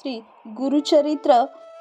श्री गुरुचरित्र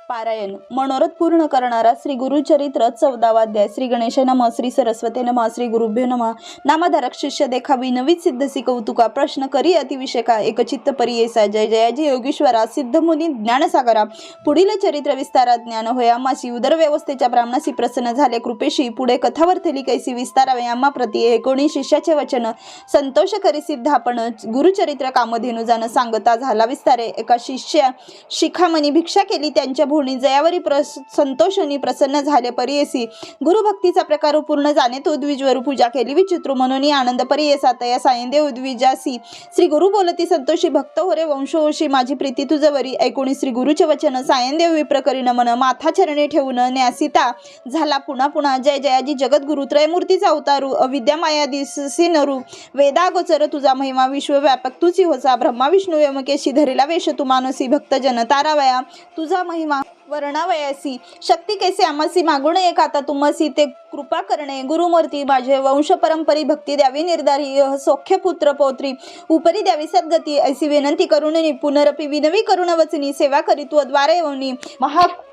पारायण. मनोरथ पूर्ण करणारा श्री गुरुचरित्र चौदावा अध्याय. श्री गणेश नम श्री सरस्वती नम श्री गुरुभ्यो नम. नामधारक शिष्य देखावी नवीच सिद्धसी कौतुका प्रश्न करी अतिविषयका एकचित्त परियेसा. जय जयाजी योगेश्वरा सिद्धमुनी ज्ञानसागरा. पुढील चरित्र विस्तारात ज्ञान होय. माशी उदर व्यवस्थेच्या ब्राह्मणाशी प्रसन्न झाले कृपेशी पुढे कथावर्थली कैसी विस्तारावे. आम्हा प्रती एकोणी शिष्याचे वचन. संतोष करी सिद्ध आपण गुरुचरित्र कामधेनु जाणं सांगता झाला विस्तारे. एका शिष्या शिखामणी भिक्षा केली. त्यांच्या भोवणी जयावरी प्रस संतोषनी प्रसन्न झाले परियसी गुरुभक्तीचा प्रकार पूर्ण जाणे तो द्विजवर पूजा केली. विचित्र म्हणून आनंद परियसा तया सायंदेव द्विजासी श्री गुरु बोलती संतोषी भक्त होरे वंशोशी माझी प्रीती तुझवरी. ऐकोणी श्री गुरुचे वचन सायंदेव विप्रकरी नमन. माथा चरणे ठेवून न्यासिता. झाला पुन्हा पुन्हा जय जयाजी. जगद्गुरु त्रयमूर्तीचा अवतारू. अविद्या माया दिससी नरू. वेदागोचर तुझा महिमा विश्वव्यापक. तुझी होसा ब्रह्मा विष्णू यमकेशी धरिला वेश तू मानसी भक्तजन तारावया. तुझा महिमा वर्णावयासी. शक्ती कैसे आमसी मागून एक आता तुमसी ते कृपा करणे. गुरुमूर्ती माझे वंश परंपरी भक्ती द्यावी निर्धारी सौख्य पुत्र पौत्री. उपरी द्यावी सद्गती. ऐसी विनंती करून पुनरपी विनवी करुण वचनी. सेवा करीतो द्वारे वनी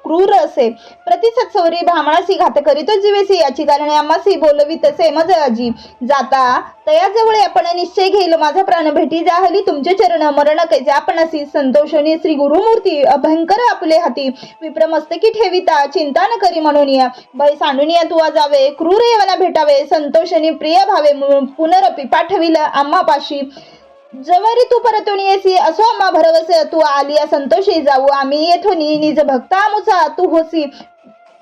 क्रूर असे. प्रतिसत्सौरी ब्राह्मणासी घात करीतो जीवेसी याची कारण आम्हासी बोलवी तसे मज अजी जाता तयाजवळ आपण निश्चय घेईल माझा प्राण भेटी जाहली तुमचे चरण मरण कैसे आपणासी संतोषणी श्री गुरुमूर्ती अभयंकर आपले हाती. विप्रमस्तकी ठेविता चिंता न करी म्हणून या. भय सांडून या तू जावे क्रूर येवाला भेटावे संतोषणी प्रिय भावे पुनरपी पाठविल आम्हापाशी जवरी तू परतून येसी असो आम्हा भरवसे तू आलिया संतोषी जाऊ आम्ही येथून निज भक्ता तू होसी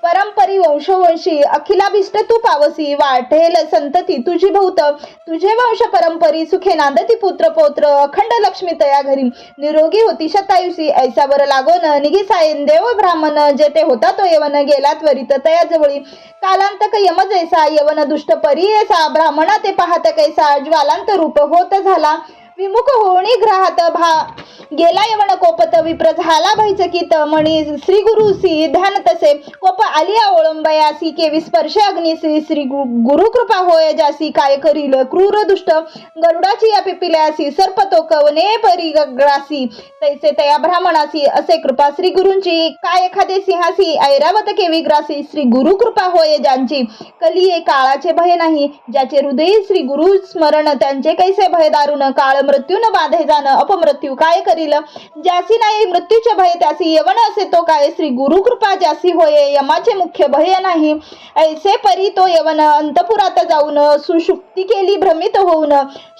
परंपरी वंशवंशी अखिलाभिष्ट तू पावसी वाटेल संतती तुझी भूत. तुझे वंश परंपरी सुखे नांदती पुत्र पौत्र अखंड लक्ष्मी तया घरी. निरोगी होती शतायुषी ऐसा बर लागोन निघी सायन देव ब्राह्मण जेथे होता तो यवन गेला त्वरित तया जवळी. कालांतक यम जैसा यवन दुष्ट परी ऐसा ब्राह्मणा ते पाहत कैसा ज्वालांत रूप होत झाला. विमुख होणी ग्रहात भा. गेला यवन कोपत विप्र झाला भैचकित मणी. श्री गुरु सी ध्यान तसे. कोप आलिया ओळंबयासी केवी स्पर्श अग्नी श्री श्री गुरु कृपा होय जासी काय करील? क्रूर दुष्ट गरुडाची या पिपिल्यासी सर्प तो कवने परी ग्रासी. तैसे तया ब्राह्मणासी असे कृपा श्री गुरूंची. काय एखादे सिंहासी ऐरावत केवी ग्रासी श्री गुरु कृपा होय ज्यांची. कलिये काळाचे भय नाही ज्याचे हृदय श्री गुरु स्मरण त्यांचे कैसे भय दारुण? काळ मृत्यू न बाधे जाण अपमृत्यू काय करील? ज्यासी नाही मृत्यूचे भय त्यासी यवन असे तो काय? श्री गुरु कृपा ज्यासी होय यमाचे मुख्य भय नाही. ऐसे परी तो यवन अंतपुरात जाऊन सुषुप्ती केली भ्रमित होऊन.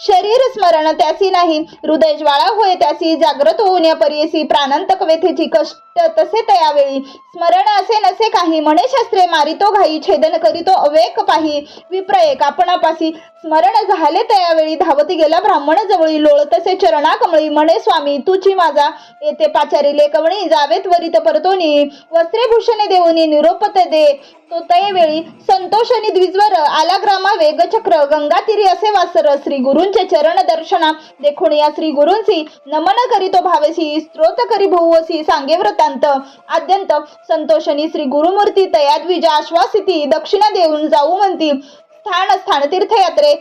शरीर स्मरण त्यासी नाही हृदय ज्वाळा होय त्यासी जाग्रत होऊन या परियसी प्राणांतक व्यथेची कष्ट तसे तयावेळी स्मरण असे नसे काही. म्हणे शास्त्रे मारितो घाई छेदन करीतो अवेक पाही. विप्र आपणापाशी स्मरण झाले त्यावेळी धावती गेला ब्राह्मण जवळी. लोळ तसे चरणा कमळी म्हणे स्वामी तुची माझा. येते पाचारी लेकवणी. जावेत वरित परतोनी. वस्त्रे भूषणे देऊनी निरोपत दे. तो तयवेळी संतोषनी द्विजवर आला ग्रामा वेगचक्र गंगातीरी असे वासर. श्री गुरूंचे चरण दर्शना. देखून या श्री गुरूंसी. नमन करीतो भावेसी स्त्रोत करी भुवसी सांगे व्रतांत अत्यंत संतोषनी श्री गुरुमूर्ती तयाद्विजा आश्वासिती दक्षिणा देऊन जाऊ म्हणती. स्थान स्थान तीर्थयात्रे.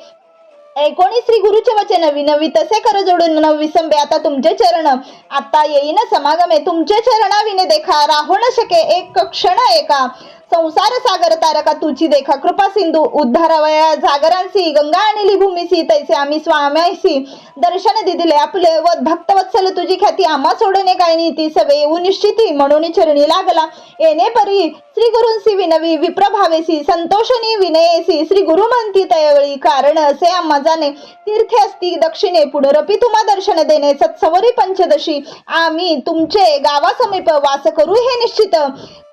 एकोणी श्री गुरुचे वचन विनवी तसे कर जोडून न विसंबे आता तुमचे चरण. आता येईन समागमे तुमचे चरणाविने देखा राहू न शके एक क्षण एका. संसार सागर तारका तुझी देखा कृपा सिंधू उद्धारवया जागरांसी गंगा आणि भूमीसी तैसे आम्ही स्वाम्यासी. दर्शन दिदिले आपले व भक्तवत्सल तुझी ख्याती आम्हा सोडणे काय नीती सवे येऊ निश्चिती. म्हणून चरणी लागला येणे परी श्री गुरुंसी विनवी विप्रभावेसी संतोषणी विनयेसी श्री गुरु म्हणती तयवळी कारण असे आम्हा जाणे तीर्थे असती दक्षिणे पुढरपी तुम्हा दर्शन देणे सत्सवरी पंचदशी आम्ही तुमचे गावासमीप वास करू हे निश्चित.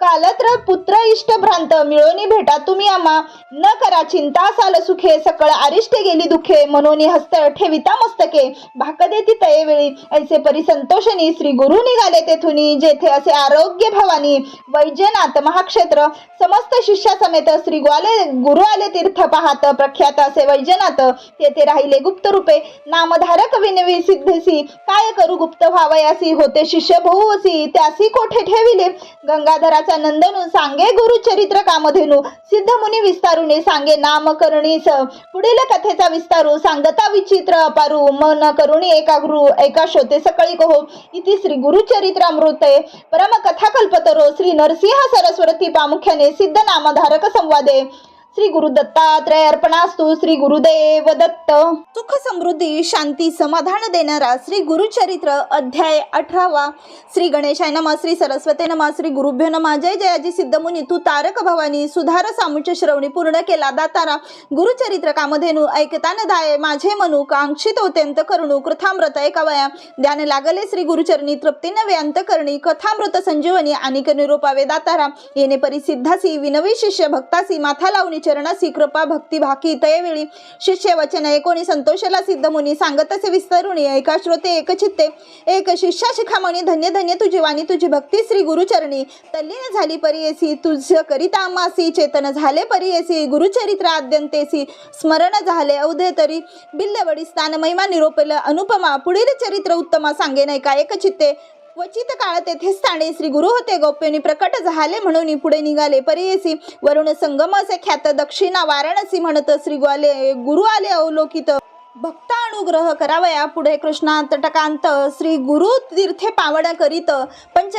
कालत्र पुत्र इष्ट भ्रांत मिळोनी भेटा तुम्ही आम्हा. न करा चिंता साल सुखे सकळ आरिष्टे गेली दुखे मनोनी हस्त ठेविता मस्तके. भाक देती तयेवेळी ऐसे परी संतोषणी श्री गुरु निघाले तेथुनी जेथे असे आरोग्य भवानी. वैजनाथ महाक्ष क्षेत्र. समस्त शिष्या समेत श्री ग्वाले गुरु आले तीर्थ पाहत प्रख्यात असे वैजनाथ तेथे राहिले गुप्त रूपे. नामधारक विनवी सिद्धसी. काय करू गुप्त व्हावयासी? होते शिष्य बहुवसी. त्यासी कोठे ठेविले? गंगाधराचा नंदनू सांगे गुरु चरित्र कामधेनू. सिद्ध मुनी विस्तारुने सांगे नाम करणीस पुढील कथेचा विस्तारू सांगता विचित्र अपारू. मन करुणी एका गुरु एका शोते सकळी कहो. इति श्री गुरुचरित्रामृते परम कथा कल्पतरो. श्री नरसिंह सरस्वती प्रामुख्याने सिद्ध नामधारक संवादे. श्री गुरु दत्तात्रय अर्पणास्तु श्री गुरुदेव दत्त. सुख समृद्धी शांती समाधान देणारा श्री गुरुचरित्र अध्याय अठरावा. श्री गणेशाय नमा श्री सरस्वती नमा श्री गुरुभ्यो नमा. जय जयाजी सिद्धमुनी तू तारक भवानी सुधार सामुच श्रवणी पूर्ण केला दातारा. गुरुचरित्र कामधेनू न दाय माझे मनू कांक्षित अत्यंत करुणू कृथामृत ऐकावया. ध्यान लागले श्री गुरुचरणी तृप्तीन व्यंत करणी कथामृत संजीवनी आणि निरूपावे दातारा. येणे परिसिद्धासी विनवी शिष्य भक्तासी माथा लावणी चरणासी कृपा भक्ती भाकी तयवेळी शिष्य वचन एकोणी संतोषला सिद्ध मुनी सांगतसे विस्तरुणी एका श्रोते एक चित्ते एक शिष्या शिखामणी धन्य धन्य तुझी वाणी तुझी भक्ती श्री गुरुचरणी. तल्लीन झाली परियसी तुझ करिता मासी चेतन झाले परियसी गुरुचरित्र आद्यंतेसी. स्मरण झाले अवधे तरी बिल्लवडी स्थान महिमा निरोपल अनुपमा पुढील चरित्र उत्तमा सांगे नाही का एक चित्ते. क्वचित काळ तेथे स्थाने श्री गुरु होते. गोप्यनी प्रकट झाले म्हणून पुढे निघाले. परियसी वरुण संगम असे ख्यात दक्षिणा वाराणसी म्हणत श्री ग्वाले गुरु आले अवलोकित. भक्त अनुग्रह करावया. पुढे कृष्णांतटकांत श्री गुरु तीर्थे पावण करीत. पंच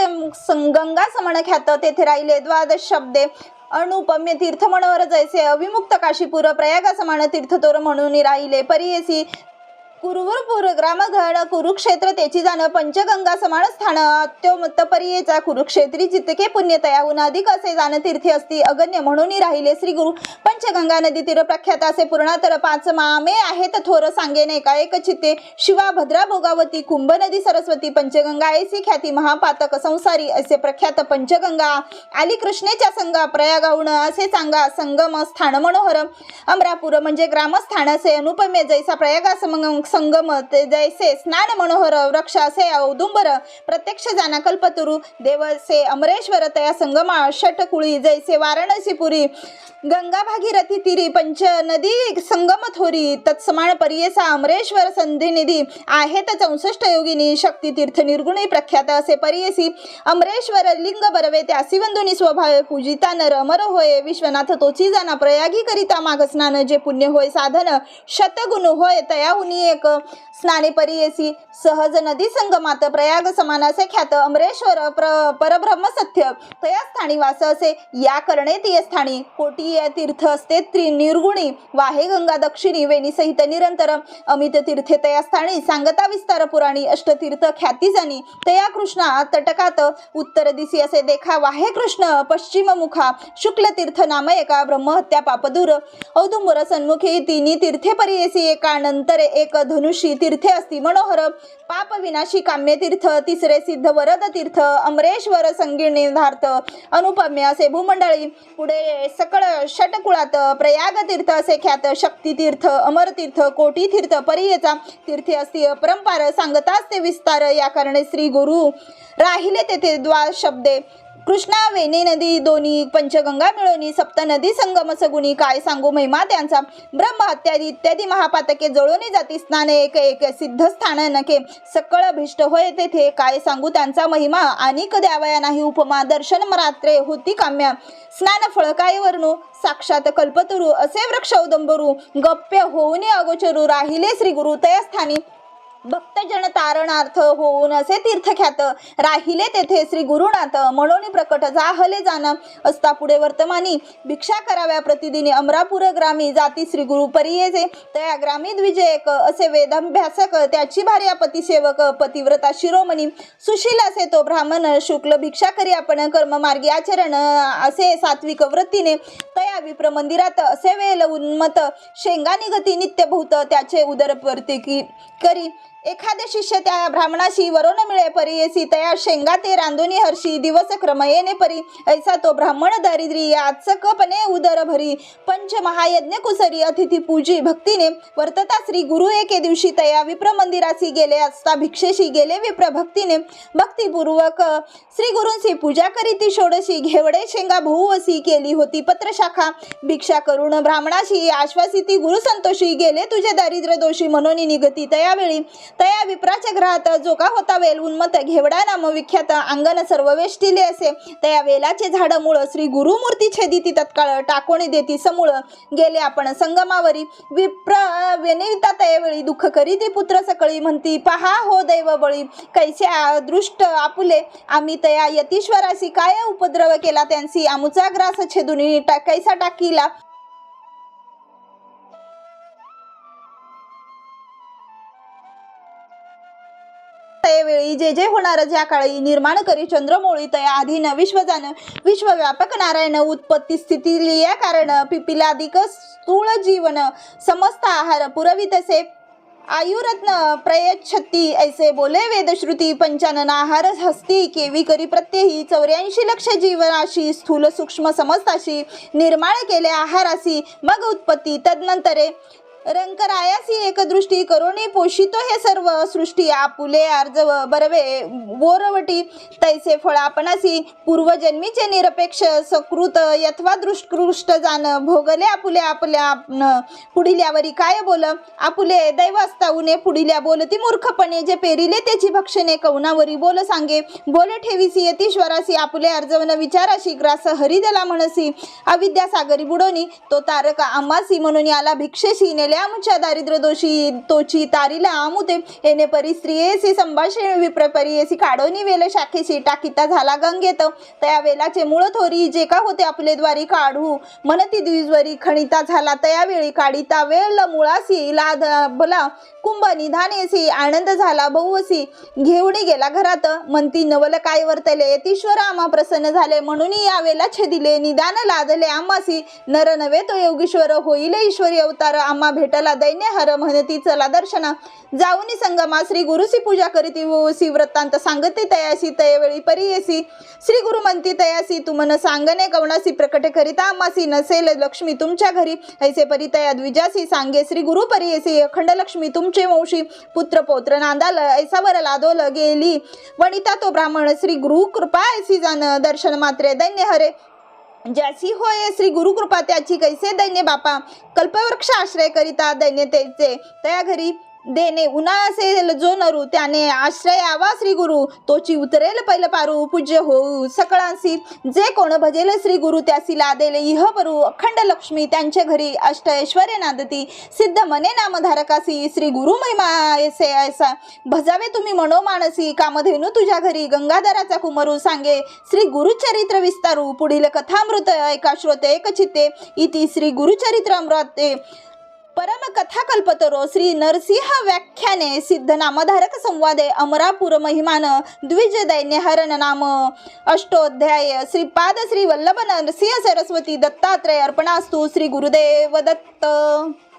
गंगा समण ख्यात तेथे राहिले द्वादश शब्दे. अनुपम्य तीर्थ मनोहर जैसे अविमुक्त काशीपूर प्रयागा समान तीर्थतोर म्हणून राहिले. परियसी कुरुवरपूर ग्रामगड कुरुक्षेत्र तेची जाणं पंचगंगा समान स्थान अत्योमत्त परियेचा कुरुक्षेत्री जितके पुण्यतया अधिक असे जाण तीर्थी असती अगण्य म्हणून राहिले श्री गुरु. पंचगंगा नदी तीर प्रख्यात असे पूर्णातर पाच मामे आहेत थोर सांगेने का एक चित्ते. शिवा भद्रा भोगावती कुंभ नदी सरस्वती पंचगंगा ऐसी ख्याती महापातक संसारी असे प्रख्यात पंचगंगा. आली कृष्णेच्या संगा प्रयागाहून असे सांगा संगम स्थान मनोहर अमरापूर म्हणजे ग्रामस्थान असे अनुपमे जैसा प्रयागा संगम ते जैसे स्नान मनोहर वृक्ष असे औदुंबर प्रत्यक्ष जाना कल्पतरू देवसे अमरेश्वर तया संगमा षटकुळी जैसे वाराणसीपुरी गंगा भागीरथी तिरी पंच नदी संगम थोरी तत्समान परियेसा अमरेश्वर संधिनिधी आहेत चौसष्ट योगिनी शक्ती तीर्थ निर्गुणी प्रख्यात असे परियेसी अमरेश्वर लिंग बरवे त्यासी वंदुनी स्वभाव पूजिता नर अमर होय विश्वनाथ तोची जाना प्रयागी करिता मागस्नान जे पुण्य होय साधन शतगुण होय तयाहुनी एक स्नाने परियेसी सहज नदी संगमात प्रयाग समानासे ख्यात अमरेश्वर प्र परब्रह्म सत्य तया स्थानी वास असे या करणे ती स्थानी कोटी तीर्थ असते त्रि निर्गुणी वाहे गंगा दक्षिणी वेणी सहित निरंतर अमित तीर्थे तया स्थानी सांगता विस्तार पुराणी अष्टतीर्थ ख्याती जाणी तया कृष्णा तटकात उत्तर दिसी असे देखा वाहे कृष्ण पश्चिम मुखा शुक्ल तीर्थ नाम एका ब्रह्महत्या पापदूर औदुंबर सन्मुखी तिन्ही तीर्थे परियेसी एका नंतर एक धनुषी तीर्थे असती मनोहर पाप विनाशी काम्य तीर्थ तिसरे सिद्ध वरद तीर्थ अमरेश्वर संगीर्णार्थ अनुपम्य असे भूमंडळी पुढे सकळ षटकुळात प्रयाग तीर्थ असे ख्यात शक्ती तीर्थ अमर तीर्थ कोटी तीर्थ परियेचा तीर्थे असती अपरंपार सांगताच ते विस्तार या कारणे श्री गुरु राहिले तेथे द्वा शब्दे. कृष्णा वेणे नदी दोन्ही पंचगंगा मिळवणी सप्त नदी संगम सगुणी काय सांगू महिमा त्यांचा. ब्रह्म इत्यादी इत्यादी महापातके जळवणी जाती स्नाने एक एक सिद्ध स्थान नके सकळ भिष्ट होय तेथे काय सांगू त्यांचा महिमा. अनेक द्यावया नाही उपमा दर्शन मरात्रे होती काम्या. स्नान फळ काय वर्णू साक्षात कल्पतरू असे वृक्ष उदंबरू. गप्य होऊनी अगोचरू राहिले श्री गुरु तया भक्तजन तारणार्थ होऊन असे तीर्थख्यात राहिले तेथे श्री गुरुनाथ. म्हणून प्रकट जाहले जाणं. असता पुढे वर्तमानी भिक्षा कराव्या प्रतिदिनी अमरापूर ग्रामी जाती श्री गुरु परियेचे तया ग्रामी द्विजयक असे वेदाभ्यासक त्याची भार्या पतिसेवक पतिव्रता शिरोमणी. सुशील असे तो ब्राह्मण शुक्ल भिक्षा करी आपण कर्ममार्गी आचरण. असे सात्विक वृत्तीने तया विप्र मंदिरात असे वेल उन्मत शेंगा निगती नित्य त्याचे उदर की करी. एखादे शिष्य त्या ब्राह्मणाशी वरोन मिळे परी येसी तया शेंगा ते रांधुनी हर्षी दिवस क्रम येणे परी. ऐसा तो ब्राह्मण दारिद्री याचकपणे उदर भरी. पंच महायज्ञ कुसरी अतिथी पूजी भक्तीने. वर्तता श्री गुरु एके दिवशी तया विप्र मंदिरासी गेले असता भिक्षेशी गेले विप्र भक्तीने. भक्तिपूर्वक श्री गुरूंशी पूजा करीती षोडशी घेवडे शेंगा बहुवसी केली होती पत्रशाखा. भिक्षा करून ब्राह्मणाशी आश्वासिती गुरु संतोषी गेले तुझे दारिद्र्य दोषी म्हणून निगती तयावेळी. तया विप्राच्या ग्रहात जो का होता वेल उन्मत घेवडा नाम विख्यात अंगण सर्व वेष्टिले असे तया वेलाचे झाड मुळ श्री गुरुमूर्ती छेदिती तत्काळ टाकोणी देती. समूळ गेले आपण संगमावरी. विप्र विनिता तयावेळी दुःख करीती पुत्र सकळी. म्हणती पहा हो दैव बळी कैसे दृष्ट आपुले. आम्ही तया यतीश्वराशी काय उपद्रव केला त्यांची आमुचा ग्रास छेदून टा कैसा टाकीला. वेळी जे जे होणार ज्या काळी निर्माण करी चंद्रमोळी तया अधीन विश्व जाण विश्वव्यापक नारायण उत्पत्ती स्थिती लिया कारण पिपिलाधिक स्थूळ जीवन समस्त आहार पुरवितसे आयुरत्न प्रयच्छती ऐसे बोले वेदश्रुती पंचानन आहार हस्ती केवी करी प्रत्येही चौऱ्याऐंशी लक्ष जीवनाशी स्थूल सूक्ष्म समस्ताशी निर्माण केले आहारासी मग उत्पत्ती तदनंतरे. रंकरायासी एकदृष्टी करुणी पोषितो हे सर्व सृष्टी. आपुले अर्जव बरवे बोरवटी तैसे फळ आपणासी. पूर्वजन्मीचे निरपेक्ष सकृत यथवा दृष्कृष्ट जाण भोगले आपुले आपल्या आपण पुढिल्यावरी काय बोल? आपुले दैव असता उने पुढिल्या बोलती मूर्खपणे. जे पेरिले त्याची भक्षणे कवनावरी बोल सांगे. बोल ठेवीसी यतीश्वरासी आपुले अर्जवन विचाराशी ग्रास हरिदला म्हणसी. अविद्या सागरी बुडोनी तो तारका आमासी म्हणून याला भिक्षेशी नेले आमुच्या दारिद्र्य दोषी तोची तारीला आमुते येणे परी स्त्रियेसी संभाषण विप्रपरियेसी काढोनी वेल शाखेशी टाकीता झाला गंगेत. तया वेलाचे मूळ थोरी जे का होते आपले द्वारी काढू. म्हणती द्विजवरी खणिता झाला तया वेळी काढिता वेळ मुळासी लाद भला कुंभ निधानेसी आनंद झाला बहुवसी. घेऊनी गेला घरात. म्हणती नवल काय वर्तले? यतीश्वर आम्हा प्रसन्न झाले. म्हणून या वेला छेदिले निदान लादले आम्हासी. नर नवे तो योगीश्वर. होईल ईश्वरी अवतार. आम्हा भेटला दैन्य हर म्हणती चला दर्शना. जाऊनी संगमा श्री गुरुसी पूजा करीती सी वृत्तांत सांगते तयासी तयवेळी परियेसी श्री गुरु म्हणती तयासी तुमन सांगणे गवणासी प्रकट करिता आम्हासी नसेल लक्ष्मी तुमच्या घरी. ऐसे परितया द्विजासी सांगे श्री गुरु परियेसी अखंड लक्ष्मी तुमचे वंशी पुत्र पौत्र नांदाल ऐसावर लादोल गेली वनिता तो ब्राह्मण श्री गुरु कृपा ऐसी जाण दर्शन मात्रे दैन्य हरे. म्हणजे ज्यासी होय श्री गुरुकृपा त्याची कैसे दैन्य बापा. कल्पवृक्ष आश्रय करिता दैन्यतेचे तया घरी देणे उन्हा असेल जो नरू त्याने आश्रय आवा श्री गुरु. तोची उतरेल पैल पारू पूज्य होऊ सकळांसी जे कोण भजेल श्री गुरु त्यासी लादेल इह परू अखंड लक्ष्मी त्यांच्या घरी अष्ट ऐश्वर्य नांदती. सिद्ध मने नामधारकासी श्री गुरु महिमा ऐसे ऐसा. भजावे तुम्ही मनोमानसी कामधेनू तुझ्या घरी. गंगाधराचा कुमरू सांगे श्री गुरुचरित्र विस्तारू. पुढील कथामृत एका श्रोते एक चित्ते इति श्री गुरुचरित्र अमृते परम कथा कल्पतरो श्री नरसिंह व्याख्याने सिद्ध नामधारक संवादे अमरापूर महिमान द्विज दैन्य हरण नाम. अष्टोध्याय श्रीपाद श्री वल्लभ नरसिंह सरस्वती दत्तात्रय अर्पणास्तु श्री गुरुदेव दत्त.